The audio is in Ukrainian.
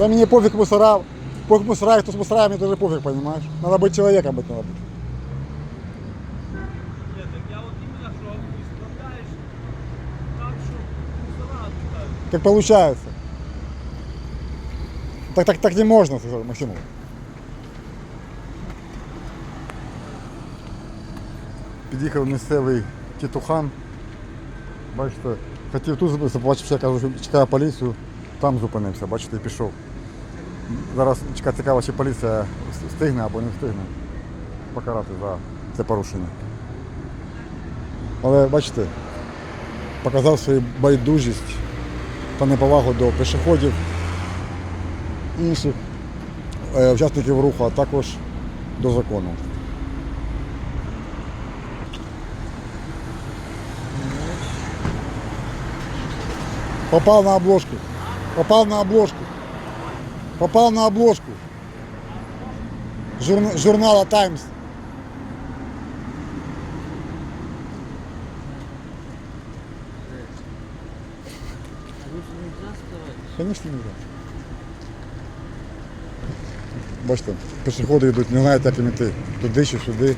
Та мені пофіг мусора, пофіг мусора, хто з мусора, мені теж пофіг, понимаешь? Надо быть человеком, быть надо быть. Ні, так я от іменно що складаєш так, що мусора відставити. Как получается. Так, так, так не можно, сказал Максим. Під'їхав місцевий тітухан. Бачите, хотів тут зупинитися, побачив, що я кажу, що чекаю поліцію, там зупинився, бачите, і пішов. Зараз цікаво, чи поліція встигне або не встигне покарати за це порушення. Але бачите, показав свою байдужість та неповагу до пішоходів, інших е, учасників руху, а також до закону. Попал на обложку. Попал на обложку. Попал на обложку. Журна- журнала Times. Конечно, не так. Бачите, пішоходи йдуть, не знають, як їм іти. Туди чи сюди.